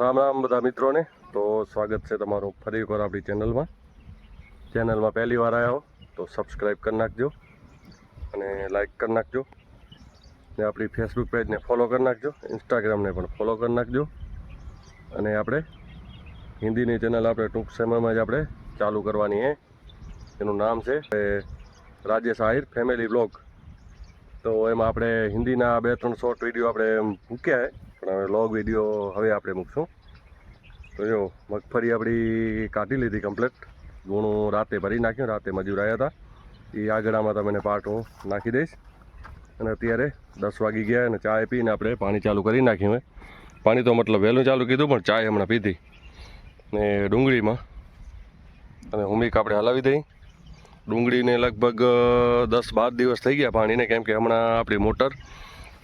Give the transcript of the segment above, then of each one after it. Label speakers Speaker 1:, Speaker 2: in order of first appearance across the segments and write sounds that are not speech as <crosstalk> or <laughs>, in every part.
Speaker 1: રામ રામ બધા મિત્રોને. તો સ્વાગત છે તમારું ફરી એકવાર આપણી ચેનલમાં. ચેનલમાં પહેલી વાર આવ્યા હો, તો સબસ્ક્રાઈબ કરી નાખજો અને લાઈક કરી નાખજો. ને આપણી ફેસબુક પેજને ફોલો કરી નાખજો ઇન્સ્ટાગ્રામને પણ ફોલો કરી નાખજો. અને આપણે હિન્દીની ચેનલ આપણે ટૂંક સમયમાં જ આપણે ચાલુ કરવાની છે એનું નામ છે રાજેશ આહિર ફેમિલી બ્લોગ તો એમાં આપણે હિન્દીના બે ત્રણ શોર્ટ વીડિયો આપણે મૂક્યા પણ હવે લોગ વીડિયો હવે આપણે મૂકશું. તો જો, મગફળી આપણી કાઢી લીધી કમ્પ્લેટ ગુણું રાતે ભરી નાખ્યું, રાતે મજૂર આવ્યા હતા. એ આગળમાં તમને પાર્ટ હું નાખી દઈશ. અને અત્યારે દસ વાગી ગયા અને ચા પીને આપણે પાણી ચાલુ કરી નાખ્યું હોય પાણી તો મતલબ વહેલું ચાલુ કીધું, પણ ચાય હમણાં પીધી. ને ડુંગળીમાં. અને હુમીક આપણે હલાવી દઈ. ડુંગળીને લગભગ દસ બાર દિવસ થઈ ગયા પાણીને, કેમ કે હમણાં આપણી મોટર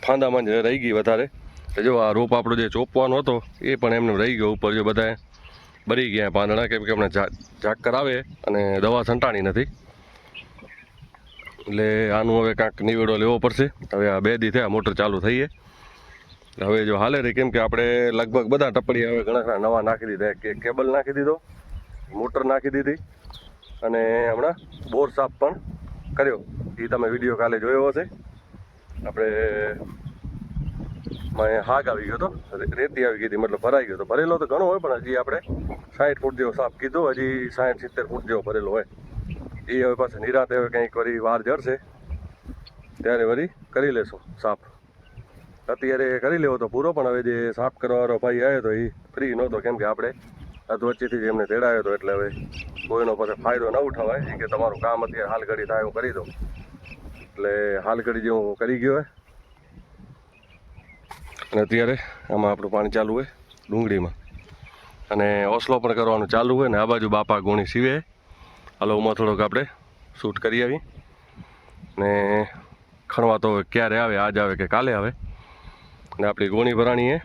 Speaker 1: ફાંદામાં જ રહી ગઈ વધારે. જો આ રોપ આપણો જે ચોપવાનો હતો, એ પણ એમને રહી ગયો ઉપર જો બધા બરી ગયા પાંદડા, કેમ કે એમને ઝાક કરાવે અને દવા સંટાણી નથી. એટલે આનું હવે કાંઈક નિવેડો લેવો પડશે. હવે આ બે દી થયા મોટર ચાલુ થઈએ. હવે જો હાલે રહી કેમ કે આપણે લગભગ બધા ટપડી હવે ઘણા ઘણા નવા નાખી દીધા. કે કેબલ નાખી દીધો, મોટર નાખી દીધી અને હમણાં બોર સાફ પણ કર્યો. એ તમે વીડિયો કાલે જોયો હશે. આપણે માં હાગ આવી ગયો હતો. રેતી આવી ગઈ હતી, મતલબ ભરાઈ ગયો હતો. ભરેલો તો ઘણો હોય, પણ હજી આપણે સાઠ ફૂટ જેવો સાફ કીધો, હજી સાઠ સિત્તેર ફૂટ જેવો ભરેલો હોય. એ હવે પાછું નિરાતે હવે કંઈક વળી વાર જડશે. ત્યારે વળી કરી લેશું સાફ અત્યારે કરી લેવો તો પૂરો, પણ હવે જે સાફ કરવાવાળો ભાઈ આવ્યો તો એ ફ્રી નહોતો, કેમ કે આપણે અધ વચ્ચેથી જ એમને તેડાયો હતો એટલે હવે કોઈનો પાસે ફાયદો ન ઉઠાવાય. કે તમારું કામ અત્યારે હાલ ઘડી થાય એવું કરી દો એટલે હાલ ઘડી જે હું કરી ગયો હોય અને અત્યારે આમાં આપણું પાણી ચાલુ હોય, ડુંગળીમાં. અને ઓસલો પણ કરવાનું ચાલુ હોય ને આ બાજુ બાપા ગુણી સીવે. હલોમાં થોડોક આપણે શૂટ કરી આવી. ને ખણવા તો ક્યારે આવે, આજ આવે કે કાલે આવે. ને આપણી ગોણી ભરાણી એ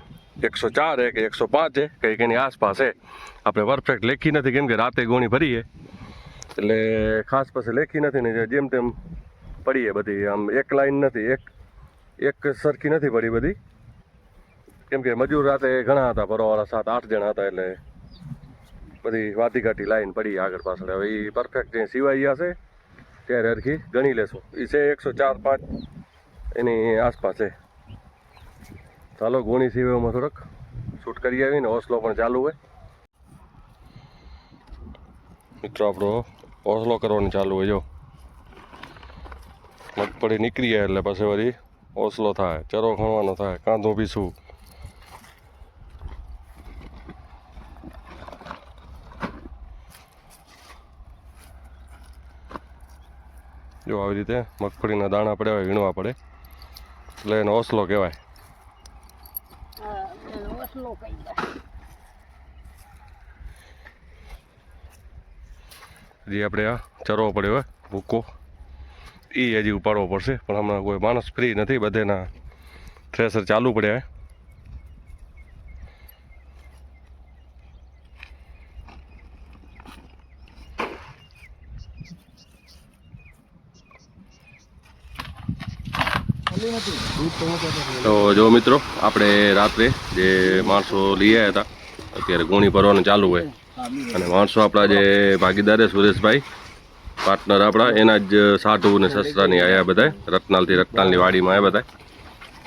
Speaker 1: એકસો ચાર હે કે એકસો પાંચ એ કંઈક એની આસપાસ એ આપણે પરફેક્ટ લેખી નથી, કેમ કે રાતે ગોણી ભરીએ. એટલે ખાસ પછી લેખી નથી, ને જેમ તેમ પડીએ બધી. આમ એક લાઈન નથી, એક એક સરખી નથી પડી બધી. કેમ કે મજૂર રાતે ઘણા હતા ભરવાવાળા સાત, આઠ જણા હતા એટલે બધી વાતી ઘાટી લાઈન પડી આગળ પાછળ. હવે એ પરફેક્ટ જે સિવાય હશે, ત્યારે હરખી ગણી લેશું. એ છે એકસો ચાર પાંચ, એની આસપાસ છે. ચાલો, ગુણી સિવાયમાં થોડોક શૂટ કરી આવીને હોસલો પણ ચાલુ હોય. મિત્રો, આપણો હોસલો કરવાનું ચાલુ હોય, જો. મગફળી નીકળી જાય એટલે પછી વળી હોસલો થાય, ચરો ખણવાનો થાય, કાંધો પીસું જો આવી રીતે મગફળીના દાણા પડ્યા હોય, વીણવા પડે એટલે એનો ઓસલો કહેવાય. હજી આપણે આ ચરવો પડ્યો હોય ભૂકો એ હજી ઉપાડવો પડશે, પણ હમણાં કોઈ માણસ ફ્રી નથી, બધેના થ્રેસર ચાલુ પડ્યા છે. તો જો મિત્રો, આપણે રાત્રે જે માણસો લઈ આવ્યા હતા, અત્યારે ગુણી ભરવાનું ચાલુ હોય. અને માણસો આપણા જે ભાગીદાર સુરેશભાઈ પાર્ટનર આપણા, એના જ સાધુ ને સસરાની આવ્યા બધા રત્નાલથી રત્નાલની વાડીમાં આવ્યા બધા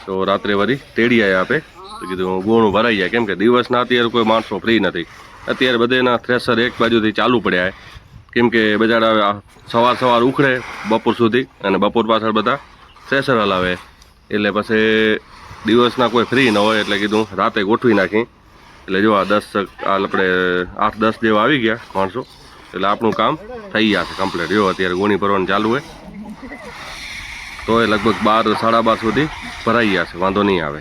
Speaker 1: તો રાત્રે વળી તેડી આવ્યા આપે. તો કીધું ગોણું ભરાઈ જાય. કેમ કે દિવસના અત્યારે કોઈ માણસો ફ્રી નથી. અત્યારે બધેના થ્રેસર એક બાજુથી ચાલુ પડ્યા કેમ કે બજાર સવાર સવાર ઉખડે બપોર સુધી, અને બપોર પાછળ બધા થ્રેસર હલાવે એટલે પછી દિવસના કોઈ ફ્રી ન હોય એટલે કીધું રાતે ગોઠવી નાખી. એટલે જો આ દસ આપણે આઠ, દસ જેવા આવી ગયા માણસો, એટલે આપણું કામ થઈ જશે કમ્પ્લીટ જો અત્યારે ગોણી ભરવાનું ચાલુ હોય, તો એ લગભગ બાર, સાડા બાર સુધી ભરાઈ જશે વાંધો નહીં આવે.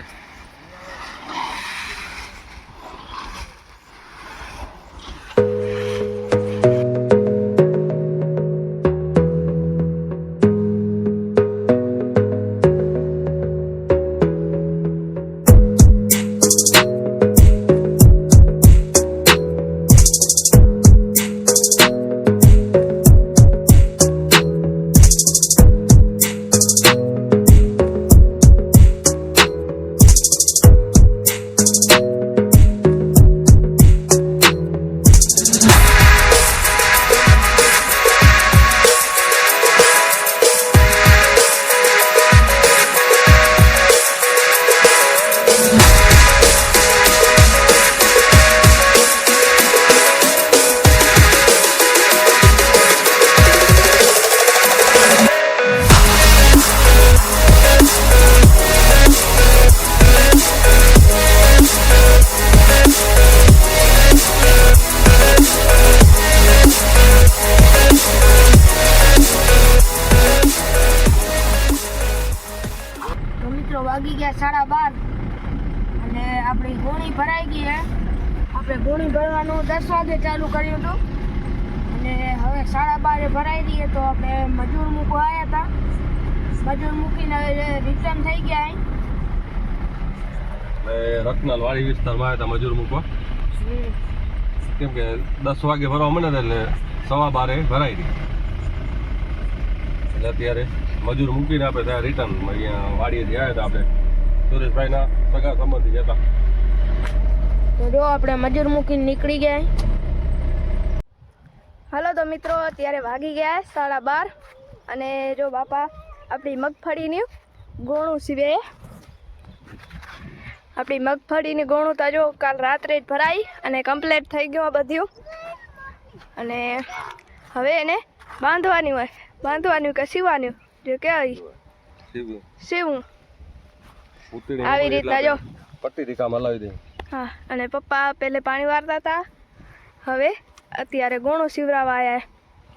Speaker 2: ભરાઈ ગઈ હે. આપણે ગોણી ભરવાનું દસ વાગે ચાલુ કર્યું હતું. અને હવે સાડા બારે ભરાઈ દઈએ તો આપણે મજૂર મૂકવા આવ્યા હતા. મજૂર મૂકીને રિટર્ન થઈ ગયા અહીં.
Speaker 1: રત્નાલ વાડી વિસ્તારમાં આવ્યા હતા મજૂર મૂકવા. કેમ કે દસ વાગે ભરવા મને એટલે સવા બારે ભરાઈ ગઈ. એટલે અત્યારે મજૂર મૂકીને આપણે ત્યાં રિટર્ન અહીંયા વાડીએથી આવ્યા હતા આપણે. સુરેશભાઈના સગા સંબંધી હતા
Speaker 2: તો જો આપણે મજૂર મૂકીને નીકળી ગયા. હાલો તો મિત્રો અત્યારે વાગી ગયા સાડા બાર અને જો બાપા આપણી મગફળીની ગોણું સીવે. આપણી મગફળીની ગોણું તો જો કાલ રાત્રે જ ભરાઈ અને કમ્પ્લીટ થઈ ગયું આ બધું. અને હવે એને બાંધવાની હોય બાંધવાની કે સીવાની જે કહેવાય
Speaker 1: સીવી.
Speaker 2: સીવું આવી રીતના જો.
Speaker 1: પટ્ટીથી કામ હલાવી દે
Speaker 2: હા અને પપ્પા પહેલે પાણી વારતા હતા હવે અત્યારે ગોણું સીવરાવા આવ્યા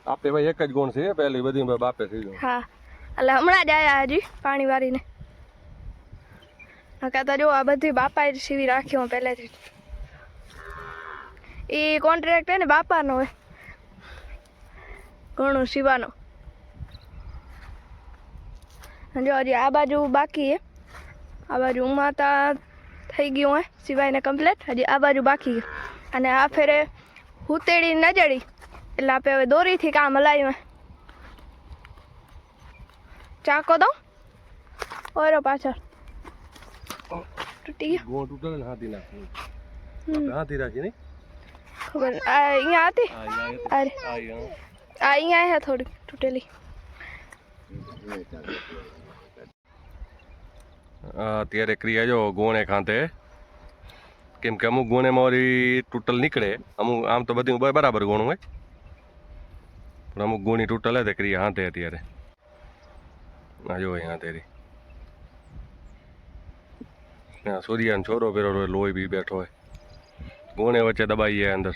Speaker 1: આપણે ભાઈ એક જ ગુણ છે પહેલી બધી બાપે થઈ
Speaker 2: હા એટલે હમણાં જ આવ્યા હજી પાણી વારીને. નકા તો જો આ બધી બાપાએ જ સીવી રાખ્યો હું પહેલેથી એ કોન્ટ્રાક્ટ હે ને બાપાનો હોય ઘણું સીવાનો. જો હજી આ બાજુ બાકી હે. આ બાજુ ઉમાતા થઈ ગયું હોય સિવાયને કમ્પ્લીટ હજી આ બાજુ બાકી ગયું અને આ ફેરે હુતેડી નજડી એટલે આપણે હવે દોરીથી કામ હલાવ્યું ચાકો દો ઓરો પાછળ. તૂટી ગયો.
Speaker 1: ગુણ તૂટે ને હાથી નાખી. હાથી રાખી ને
Speaker 2: ખબર આ અહીંયા હતી? અરે.
Speaker 1: આ અહીંયા.
Speaker 2: હે થોડી તૂટેલી.
Speaker 1: અત્યારે ક્રિયા જો ગોણે ખાંતે કેમ કે અમુક ગોણે મારી તૂટલ નીકળે. અમુક આમ તો બધી બરાબર ગોણું હોય. પણ અમુક ગોણી તૂટલ હે તે ક્રિયા હાથે અત્યારે. ના જો અહીંયા તેરી હા સૂર્યાનો છોરો પહેરો લોહી બી બેઠો હોય. ગોણે વચ્ચે દબાઈએ અંદર.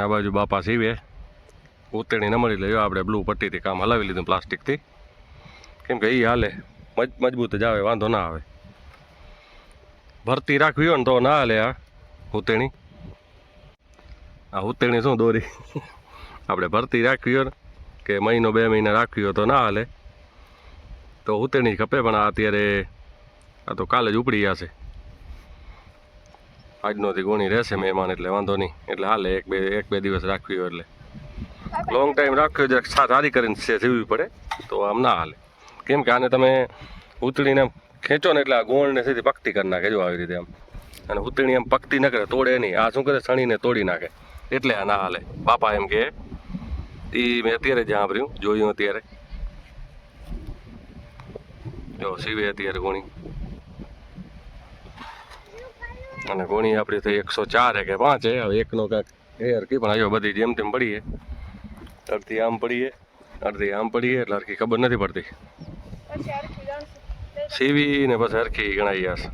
Speaker 1: આ બાજુ બાપા સીવે. ઉતેણી ન મળી લે આપણે બ્લુ પટ્ટીથી કામ હલાવી લીધું પ્લાસ્ટિકથી. કેમ કે એ હાલે, મજ, મજબૂત જ આવે, વાંધો ના આવે. ભરતી રાખવી હોય ને તો ના હાલે આ ઉતેણી. આ ઉતેણી શું દોરી? <laughs> આપણે ભરતી રાખવી હોય કે મહિનો બે મહિના રાખવી હોય તો ના હાલે. તો ઉતેણી ખપે, પણ આ અત્યારે, આ તો કાલે જ ઉપડી જશે આજનોથી ગુણી રહેશે મહેમાન એટલે વાંધો નહીં. એટલે હાલે એક બે એક બે દિવસ રાખવી એટલે. લોંગ ટાઈમ રાખ્યો છે સારી કરીને સીવવી પડે. તો આમ ના હાલે. કેમ કે આને તમે ઉતળીને ખેંચો ને એટલે આ ગોળને સીધી પકતી કરી નાખે, જો આવી રીતે આમ. અને ઉતળી આમ પકતી ન કરે, તોડે નહીં. આ શું કરે? સણીને તોડી નાખે. એટલે આ ના હાલે. બાપા એમ કે એ મેં અત્યારે જ સાંભળ્યું, જોયું અત્યારે. જો સીવે અત્યારે ગોણી. અને ગોણી આપણી થઈ એકસો ચાર કે પાંચ હે હવે એકનો કાંઈક એ કી પણ આવ્યો બધી જેમ તેમ પડીએ અડધી આમ પડીએ અડધી આમ પડીએ એટલે હરખી ખબર નથી પડતી. સીવી ને પછી હરખી ગણાઈ જશે.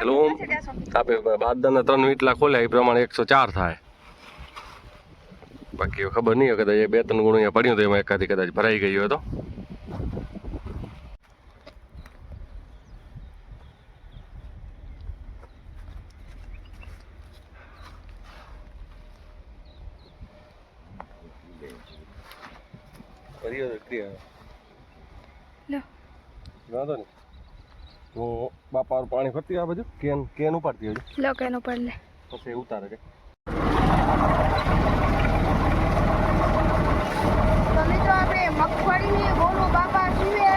Speaker 1: એટલે ઓમ આપણે બાદના ત્રણ વીટલા ખોલ્યા એ પ્રમાણે એકસો ચાર થાય. બાકી ખબર નહીં કદાચ બે ત્રણ ગુણ પડ્યું તો એમાં એકાદી કદાચ ભરાઈ ગઈ હોય તો
Speaker 2: લો
Speaker 1: વાંધો નહીં હું બાપા પાણી ફરતી આ બાજુ કેન કેન ઉપાડતી હજુ
Speaker 2: લો કેન ઉપર લે
Speaker 1: પછી ઉતારે કે
Speaker 2: તો આપણે મગફળીની ગોળું બાપા સીવે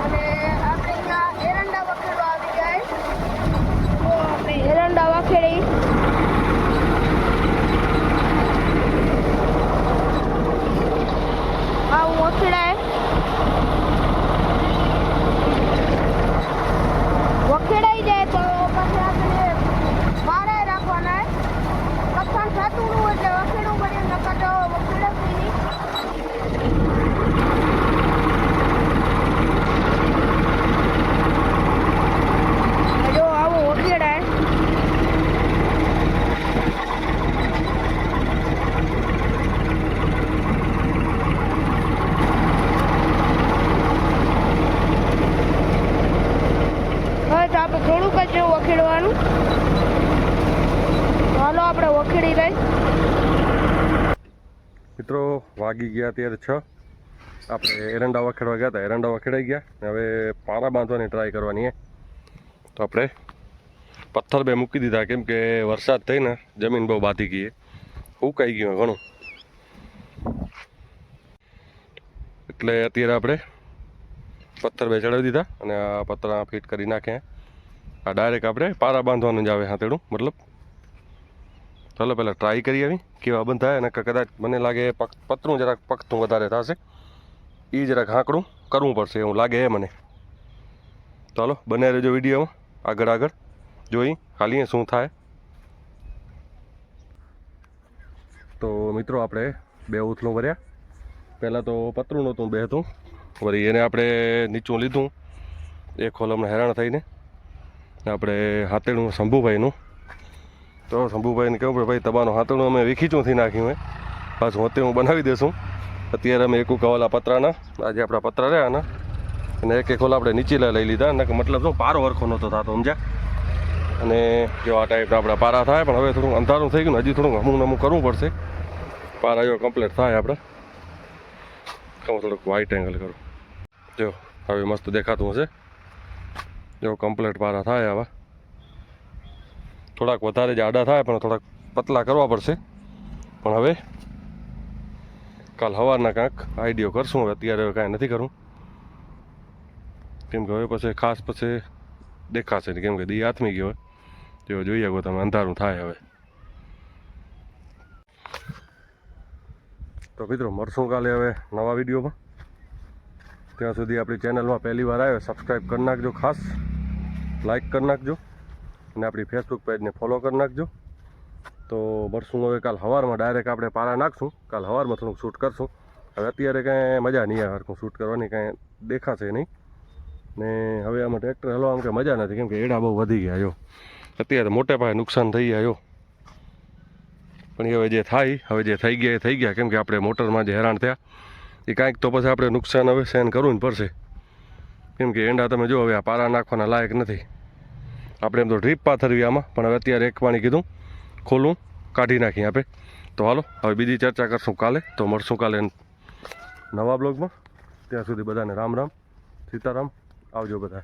Speaker 2: અને આપણે અહીંયા એરંડા વખેડો આવી જાય તો આપણે એરંડા વખેડી આવું વખેડાય વખેડાઈ જાય તો પછી આપણે બારે રાખવાના કથન થતું ન હોય એટલે વખેડવું પડે નકર તો વખેડાતું નહીં ગાઈસ
Speaker 1: મિત્રો વાગી ગયા ત્યારે છ. આપણે એરંડા વખેડવા ગયા હતા. એરંડા વખેડાઈ ગયા. હવે પારા બાંધવાની ટ્રાય કરવાની એ તો આપણે પથ્થર બે મૂકી દીધા. કેમ કે વરસાદ થઈને જમીન બહુ બાંધી ગઈ ઉકાઈ ગયું ઘણું. એટલે અત્યારે આપણે પથ્થર બે ચડાવી દીધા. અને આ પતરા ફિટ કરી નાખ્યા આ ડાયરેક્ટ આપણે પારા બાંધવાનું જ આવે હાથેડું. મતલબ ચાલો પહેલાં ટ્રાય કરી આવી કેવા બંધાય અને કદાચ મને લાગે પતરું જરાક પકતું વધારે થશે. એ જરાક હાંકડું કરવું પડશે એવું લાગે એ મને. ચાલો, બને રહેજો વિડીયોમાં. આગળ આગળ. જોઈ, ખાલી શું થાય. તો મિત્રો, આપણે બે ઉથલું ભર્યા. પહેલાં તો પતરું નહોતું બે હતું વળી એને આપણે નીચું લીધું. હોલ હમણાં હેરાન થઈને. આપણે હાથેડું શંભુભાઈનું. તો શંભુભાઈને કહ્યું કે ભાઈ, તમારું હાથણું અમે વિખીચુંથી નાખ્યું હે. પાછું હોતે હું બનાવી દેશું અત્યારે અમે એક કવાલા પતરાના, આજે આપણા પતરા રહ્યા ને. અને એક એક ઓલા આપણે નીચેલા લઈ લીધા. અને મતલબ શું, પારો વરખો નહોતો થતો, સમજ્યા? અને જો આ ટાઈપના આપણા પારા થાય, પણ હવે થોડું અંધારું થઈ ગયું હજી થોડું હમું નમું કરવું પડશે. પારા જો કમ્પ્લીટ થાય આપણે. હું થોડુંક વ્હાઇટ એંગલ કરું. જો, હવે મસ્ત દેખાતું હશે. જો કમ્પ્લીટ પારા થાય આવા. થોડાક વધારે જ આડા થાય પણ થોડાક પતલા કરવા પડશે. પણ હવે કાલ સવારના કાંઈક આઈડિયો કરશું. હવે અત્યારે કાંઈ નથી કરવું. કેમ કે હવે પછી ખાસ પછી દેખાશે કેમ કે દી આથમી ગયો તેઓ જોઈએ શકો તમે અંધારું થાય હવે. તો મિત્રો, મળશું કાલે હવે નવા વિડીયોમાં. ત્યાં સુધી આપણી ચેનલમાં પહેલી વાર આવ્યો સબસ્ક્રાઈબ કરી નાખજો ખાસ. લાઈક કરી નાખજો. અને આપણી ફેસબુક પેજને ફોલો કરી નાખજો. તો મળશું હવે કાલ સવારમાં ડાયરેક્ટ આપણે પારા નાખશું. કાલ સવારમાં થોડુંક શૂટ કરશું. હવે અત્યારે કાંઈ મજા નહીં આવે હરખું શૂટ કરવાની, કાંઈ દેખાશે નહીં. ને હવે આમાં ટ્રેક્ટર હલવામાં કે મજા નથી, કેમ કે એડા બહુ વધી ગયા, જો. અત્યારે મોટે પાયે નુકસાન થઈ ગયા, જો. પણ હવે જે થાય, હવે જે થઈ ગયા એ થઈ ગયા, કેમ કે આપણે મોટરમાં જે હેરાન થયા. એ કાંઈક તો પછી આપણે નુકસાન હવે સહન કરવું જ પડશે. કેમ કે એંડા તમે જો હવે આ પારા નાખવાના લાયક નથી. આપણે એમ તો ડ્રીપ પાથરવી આમાં. પણ હવે અત્યારે એક પાણી કીધું. ખોલું, કાઢી નાખીએ આપે. તો હાલો, હવે બીજી ચર્ચા કરશું કાલે. તો મળશું કાલે નવા બ્લોગમાં. ત્યાં સુધી બધાને રામ રામ, સીતારામ. આવજો બધા.